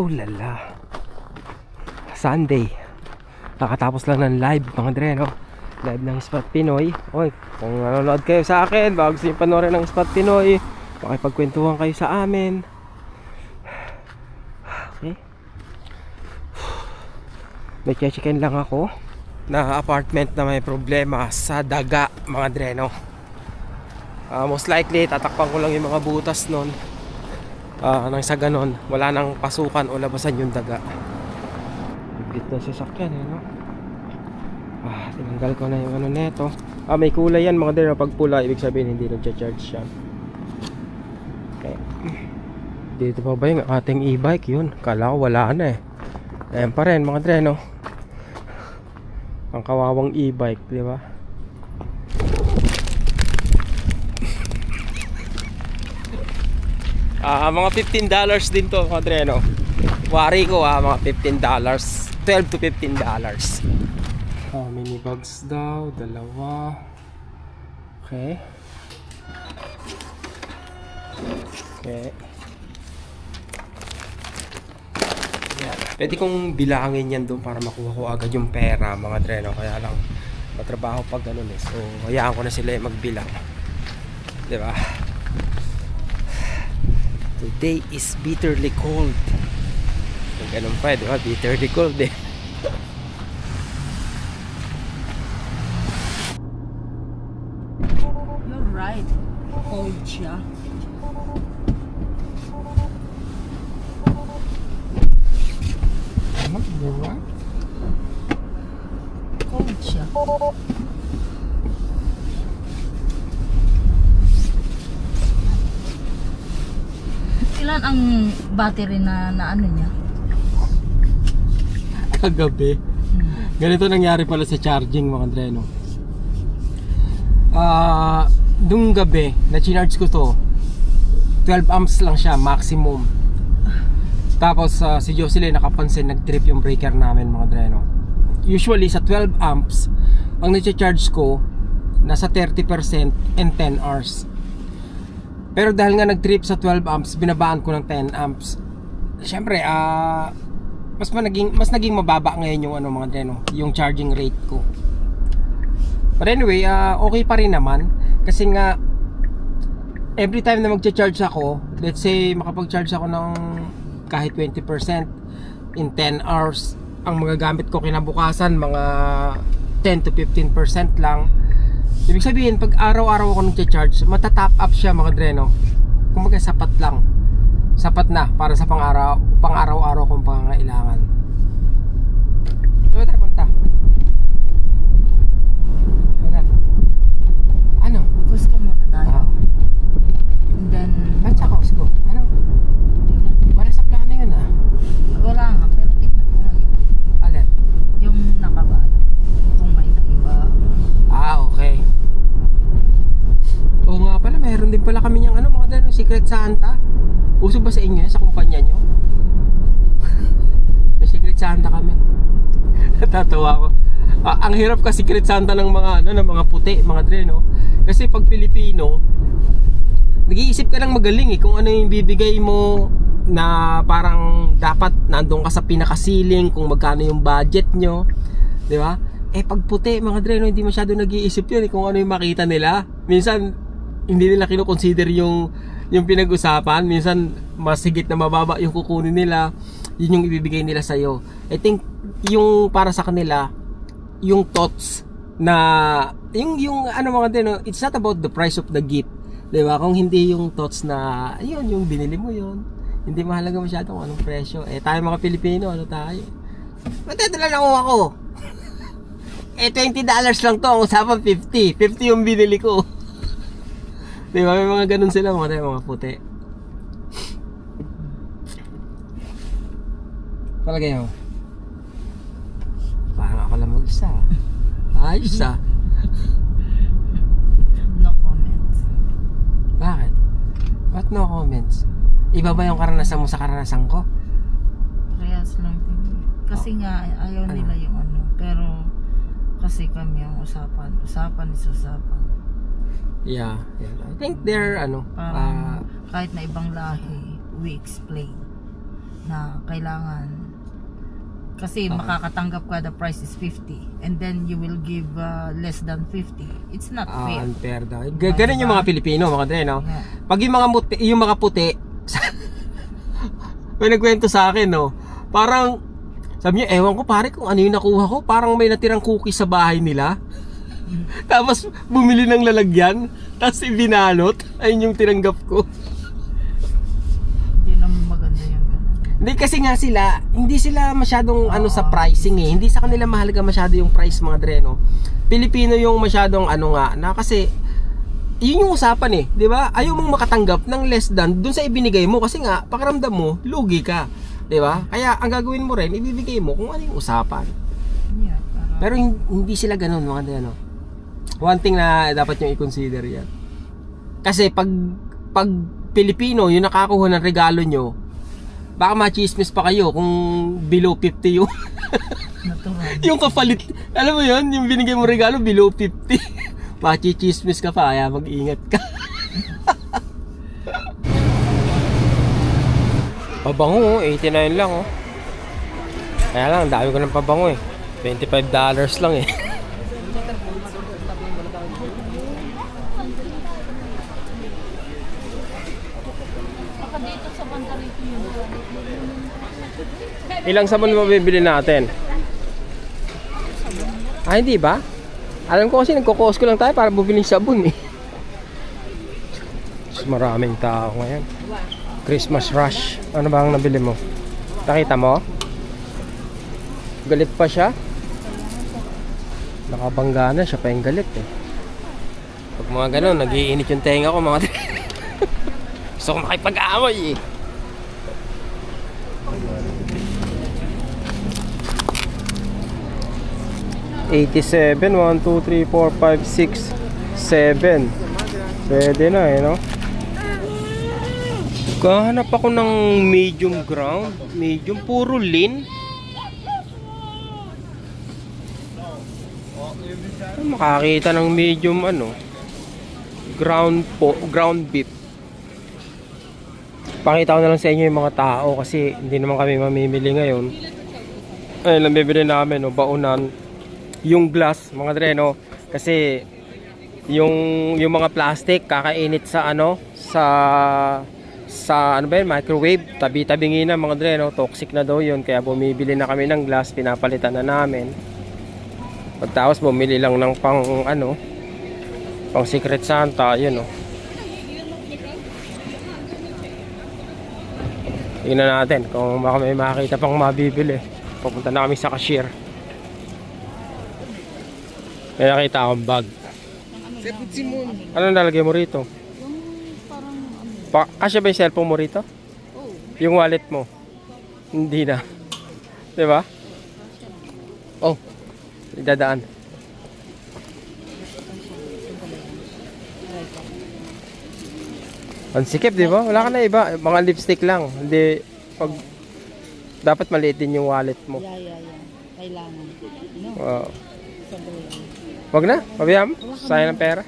Oh lala. Sunday. Kakatapos lang ng live mga dre no. Live ng Spot Pinoy. Oy, kung nanonood kayo sa akin, baka gusto niyo panoorin ng Spot Pinoy, makipagkwentuhan kayo sa amin. Okay. May checkin lang ako na apartment na may problema sa daga mga dre no. Ah, most likely tatakpan ko lang yung mga butas nun Ah, nang sa ganon, wala nang pasukan o labasan yung daga. Bigit na sasakyan eh, no? Ah, tinanggal ko na yung ano neto. Ah, may kulay yan mga dero. Pag pula, ibig sabihin hindi nagcha-charge siya. Okay. Dito pa ba yung ating e-bike? Yun, kala ko wala na eh. Ayan pa rin mga dre, no? Ang kawawang e-bike, di ba? Ah, mga 15 dollars din to, mga dre, no? Wari ko ah, mga 15 dollars. 12 to 15 dollars. Ah, mini bags daw, dalawa. Okay. Okay. Yan. Pwede kong bilangin yan doon para makuha ko agad yung pera, mga dre, no? Kaya lang, matrabaho pag ganun eh. So, hayaan ko na sila yung magbilang. Ba? Today is bitterly cold. Ganun pa, di ba? Bitterly cold eh. You're right. Cold siya. Ano? You're right. Cold siya. Ilan ang battery na, na ano niya? Kagabi. Ganito nangyari pala sa charging mga dreno. Ah, nung gabi, na charge ko to. 12 amps lang siya maximum. Tapos ah, si Jocelyn nakapansin nag-trip yung breaker namin mga dreno. Usually sa 12 amps, ang na-charge ko nasa 30% and 10 hours. Pero dahil nga nag-trip sa 12 amps, binabaan ko ng 10 amps. Siyempre, ah mas ma naging mas naging mababa ngayon yung ano mga dreno, yung charging rate ko. But anyway, ah, okay pa rin naman kasi nga every time na magcha-charge ako, let's say makapag-charge ako ng kahit 20% in 10 hours, ang magagamit ko kinabukasan mga 10 to 15% lang. Ibig sabihin, pag araw-araw ako nagcha-charge, matatap up siya mga dreno. Kumbaga sapat lang. Sapat na para sa pang-araw, pang-araw-araw kong pangangailangan. Saan tayo punta? Wala. Ano? Gusto muna tayo. Ah, And then, ba't sa Costco? Ano? tingnan. Wala sa plano yun ah. Wala nga, pero tignan ko ngayon. Alin? Yung nakabalo. Kung may naiba. Ah, okay. Oo nga pala, mayroon din pala kami niyang ano, mga dano, Secret Santa. Uso ba sa inyo sa kumpanya nyo? May Secret Santa kami. Natatawa ko. Ah, ang hirap ka Secret Santa ng mga ano, ng mga puti, mga dre, no? Kasi pag Pilipino, nag-iisip ka lang magaling eh kung ano yung bibigay mo na parang dapat nandun ka sa pinakasiling kung magkano yung budget nyo di ba eh pag puti mga dreno hindi masyado nag-iisip yun eh, kung ano yung makita nila minsan hindi nila kinoconsider yung yung pinag-usapan minsan mas higit na mababa yung kukunin nila yun yung ibibigay nila sa'yo I think yung para sa kanila yung thoughts na yung yung ano mga din, it's not about the price of the gift. 'Di ba? Kung hindi yung thoughts na ayun yung binili mo yun. Hindi mahalaga masyado kung anong presyo. Eh tayo mga Pilipino, ano tayo? Matadala ako ako. eh 20 dollars lang to, ang usapan 50. 50 yung binili ko. 'Di ba? May mga ganun sila mga tayo, mga puti. Palagay mo. Parang ako lang mag-isa. Ayos ah. No comments. Bakit? Ba't no comments? Iba ba yung karanasan mo sa karanasan ko? Parehas lang din. Kasi nga, ayaw Ano? nila yung ano. Pero, kasi kami ang usapan. Usapan is usapan. Yeah, yeah. I think they're ano, Parang ah, kahit na ibang lahi, we explain. na kailangan kasi Ah. makakatanggap ka the price is 50 and then you will give uh, less than 50 it's not Ah, fair unfair daw. G- ganun yung mga Pilipino, mga dre, no? Yeah. Pag yung mga muti, yung mga puti, may nagkwento sa akin, no? Parang, sabi niya, ewan ko pare kung ano yung nakuha ko. Parang may natirang cookie sa bahay nila. Tapos, bumili ng lalagyan. Tapos, ibinalot. Ayun yung tinanggap ko. hindi naman maganda yung ganun Hindi kasi nga sila, hindi sila masyadong ano sa pricing eh. Hindi sa kanila mahalaga masyado yung price mga dre, no? Pilipino yung masyadong ano nga, na kasi yun yung usapan eh, 'di ba? Ayaw mong makatanggap ng less than dun sa ibinigay mo kasi nga pakiramdam mo lugi ka, 'di ba? Kaya ang gagawin mo rin, ibibigay mo kung ano yung usapan. yeah, Pero hin- hindi sila ganun mga dre, no? One thing na dapat yung i-consider yan. Kasi pag pag Pilipino yung nakakuha ng regalo nyo, baka machismis pa kayo kung below 50 yung yung kapalit. Alam mo yun, yung binigay mo regalo below 50. Machismis ka pa, kaya mag-ingat ka. pabango, oh, 89 lang oh. Kaya lang, ang dami ko ng pabango eh. 25 dollars lang eh. Ilang sabon mo bibili natin? Ah, hindi ba? Alam ko kasi nagkukos ko lang tayo para bumili sabon eh. Mas Maraming tao ngayon. Christmas rush. Ano ba ang nabili mo? Nakita mo? Galit pa siya? Nakabangga na siya pa yung galit eh. Pag mga ganun, nagiinit yung tenga ko mga Gusto ko makipag-away eh. Eighty-seven, one, two, three, four, five, six, seven. Pwede na eh, no? Kahanap ako ng medium ground. Medium, puro lean. Makakita ng medium ano ground po ground beef pakita ko na lang sa inyo yung mga tao kasi hindi naman kami mamimili ngayon ayun lang bibili namin no, baunan yung glass mga dreno kasi yung yung mga plastic kakainit sa ano sa sa ano ba yun, microwave. Tabi-tabingi na mga dreno toxic na daw yun kaya bumibili na kami ng glass pinapalitan na namin. Pagtapos bumili lang ng pang ano pang secret santa yun oh. Tingnan natin kung baka may makita pang mabibili. Pupunta na kami sa cashier may nakita akong bag ano nalagay mo rito? Pa kasya ba yung cellphone mo rito? Yung wallet mo? Hindi na. 'Di ba? Oh. Idadaan. Ang sikip, di ba? Wala ka na iba. Mga lipstick lang. Hindi, pag, dapat maliit din yung wallet mo. yeah yeah yeah kailangan no Wow. sabi Wag na, pabiyam. Sayang ng pera.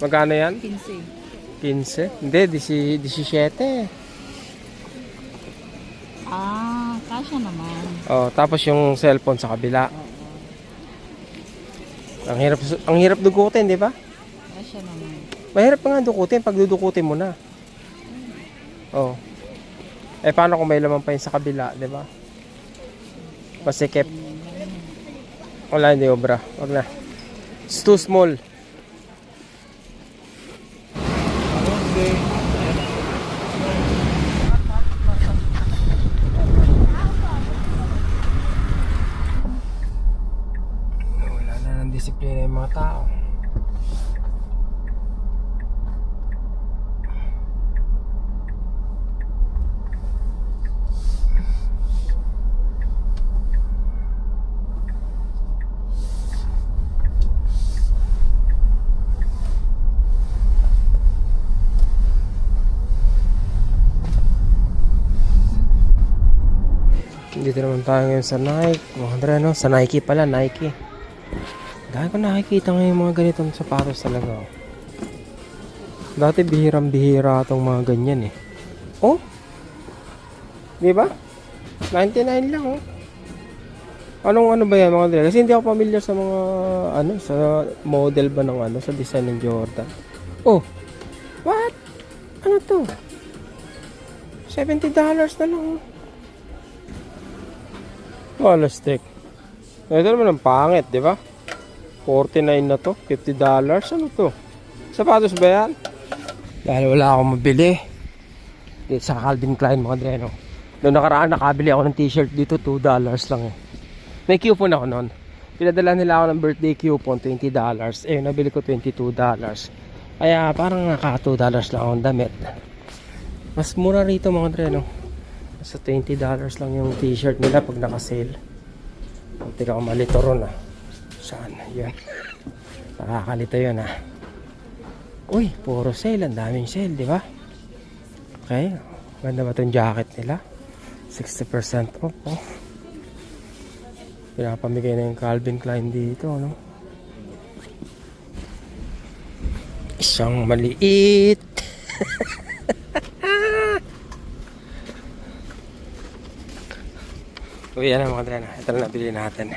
Magkano yan? 15 15? Hindi, 17. 17. ah kasya naman Oh, tapos yung cellphone sa kabila. Ang hirap ang hirap dugutin, di ba? kasya naman Mahirap pa nga dukutin pag dudukutin mo na. Oh. Eh paano kung may laman pa yun sa kabila, di ba? Masikip. Wala hindi obra. Wag na. It's too small. Wala Dito naman tayo ngayon sa Nike. Mga Andre, no? Sa Nike pala, Nike. Dahil ko nakikita ngayon mga ganitong sapatos talaga. oh. Dati bihirang bihira itong mga ganyan eh. Oh? Di ba? 99 lang oh. Anong ano ba yan mga dre? Kasi hindi ako familiar sa mga ano sa model ba ng ano sa design ng Jordan. Oh. What? Ano to? 70 dollars na lang. oh. Wala stick. Ito naman ang pangit, di ba? 49 na to, 50 dollars. Ano to? Sapatos ba yan? Dahil wala akong mabili. Dito sa Calvin Klein mga dre, no? Noong nakaraan, nakabili ako ng t-shirt dito, 2 dollars lang eh. May coupon ako noon. Pinadala nila ako ng birthday coupon, 20 dollars. Eh, nabili ko 22 dollars. Kaya parang naka 2 dollars lang akong damit. Mas mura rito mga dre, no? Nasa 20 dollars lang yung t-shirt nila pag naka-sale. Hindi ka malito ron ah. Saan? Yan. Nakakalito yun ah. Uy, puro sale. Ang daming sale, di ba? Okay. Ganda ba itong jacket nila? 60% off, oh. Pinapamigay na yung Calvin Klein dito, no? Isang maliit. Uy, yan na mga drena. Ito na nabili natin.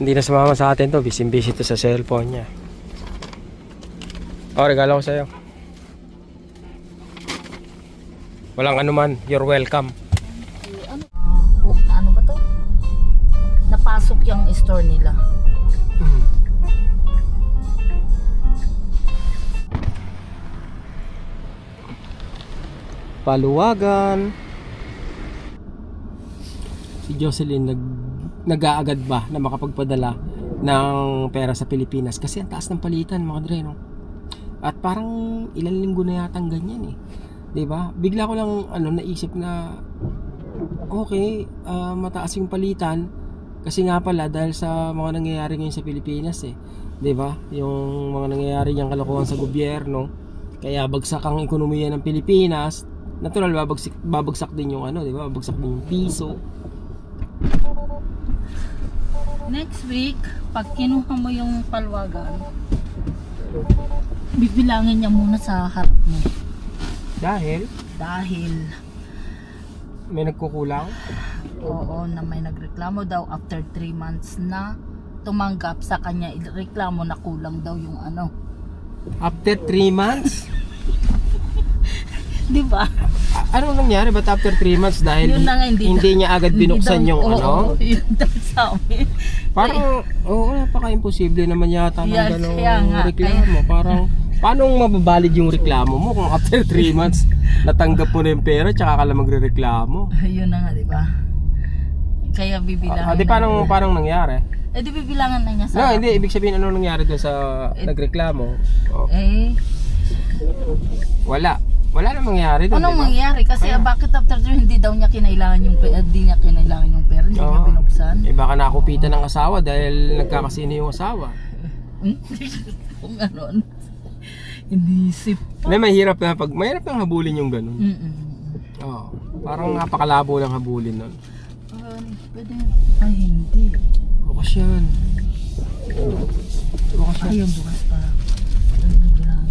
Hindi na sumama sa atin to. Busy-busy to sa cellphone niya. Oh, regalo ko sa'yo. Walang anuman. You're welcome. Ano? Oh, ano ba to? Napasok yung store nila. Mm. Paluwagan. Si Jocelyn nag nag-aagad ba na makapagpadala ng pera sa Pilipinas kasi ang taas ng palitan mga dre no? At parang ilang linggo na yatang ganyan eh. 'Di ba? Bigla ko lang ano naisip na okay, ah, mataas yung palitan kasi nga pala dahil sa mga nangyayari ngayon sa Pilipinas eh. 'Di ba? Yung mga nangyayari niyang kalokohan sa gobyerno, kaya bagsak ang ekonomiya ng Pilipinas. Natural babagsak babagsak din yung ano, 'di ba? Babagsak din yung piso. Next week, pag kinuha mo yung palwagan, bibilangin niya muna sa harap mo. Dahil Dahil, may nagkukulang. oo, na may nagreklamo daw after 3 months na tumanggap sa kanya, reklamo na kulang daw yung ano. After 3 months, Di ba? anong nangyari? Ba't after 3 months? Dahil Yun na nga, hindi hindi niya agad binuksan Hindi daw- yung oo, ano? yun daw sa amin. Parang, oo, napaka-imposible naman yata ng Yes, gano'ng kaya nga, reklamo. Parang, paano mababalid yung reklamo mo kung after 3 months natanggap mo na yung pera tsaka ka lang magre-reklamo? Yun na nga, di ba? Kaya bibilangan Ah, di na paano nangyari? Eh, di bibilangan na niya sa No, hindi. Ibig sabihin, ano nangyari doon sa Eh, nagreklamo? Oh, Eh, wala. Wala na mangyari doon, anong di ba? mangyari? Kasi Kaya- bakit after two, hindi daw niya kinailangan yung pera, hindi niya kinailangan yung pera, hindi niya Oo. binuksan. Eh, baka nakupitan ng asawa dahil nagkakasino yung asawa. Hmm? Kung ano, inisip pa. Hindi, mahirap na pag, mahirap nang habulin yung ganun. Mm-mm. Oo. Parang napakalabo ng habulin nun. Um, pwede, ay hindi. Bukas yan. Bukas yan. Ay, yung bukas pa. Ano bilang?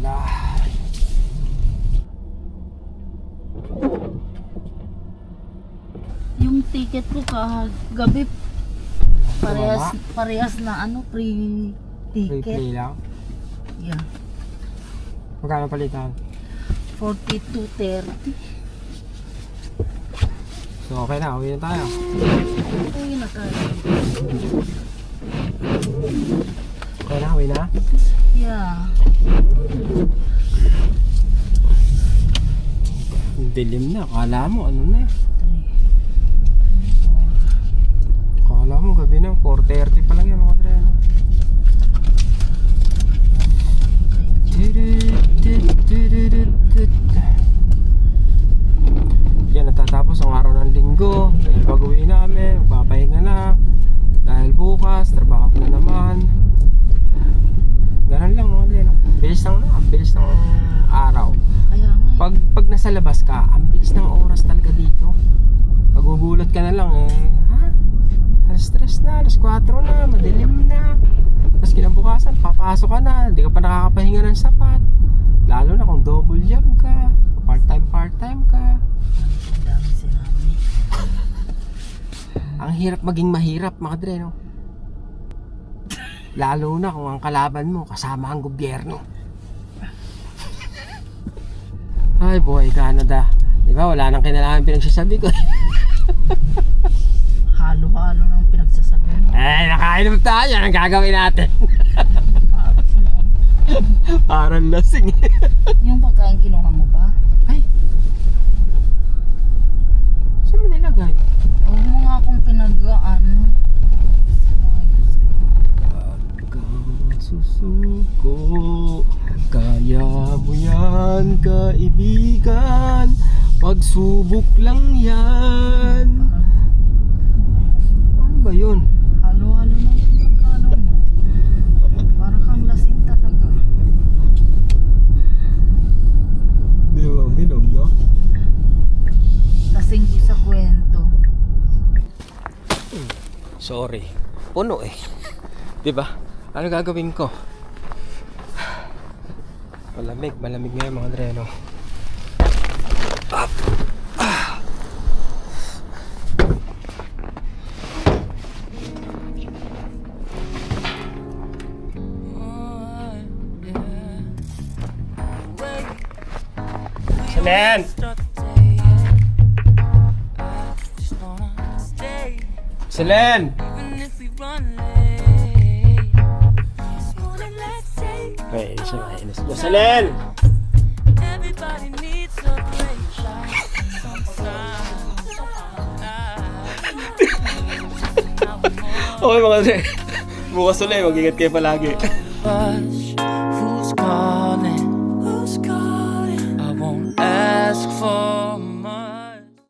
Padala. Yung ticket ko kagabi, parehas, parehas na ano, free ticket. Replay lang. Yeah. Magkano palitan? 42.30. So, okay na. Uwi na tayo. Uy, na tayo. Okay na, uwi na. Yeah. Dilim na. Kala mo, ano na eh. Kala mo, gabi na. 4.30 pa lang yan mga labas ka, ang bilis ng oras talaga dito. Magugulat ka na lang eh. Ha? Alas 3 na, alas 4 na, madilim na. Tapos kinabukasan, papasok ka na, hindi ka pa nakakapahinga ng sapat. Lalo na kung double job ka, part-time, part-time ka. Ang hirap maging mahirap, mga dre, no? Lalo na kung ang kalaban mo kasama ang gobyerno. Ay boy, Canada. Di ba, wala nang kinalaman pinagsasabi ko. Halo-halo ng pinagsasabi eh, nakainom tayo. Anong gagawin natin? Parang lasing. Yung pagkain kinuha mo ba? Ay. Saan mo nilagay? Huwag mo nga akong pinagaan. Ayos ka. Pagka susuko, kaya mo yan, kaibigan. Pagsubok lang yan. Ano ba yun? Halo-halo ng pagkano mo. Para kang lasing talaga. Di ba, minom, no? Lasing ko sa kwento. Sorry. Puno eh. Di ba? Ano gagawin ko? Malamig, malamig ngayon mga dreno. Up. Ah. Selen! Selen! Ay, siya mainis. Jocelyn! Okay mga dre. Bukas ulit, mag-ingat kayo palagi.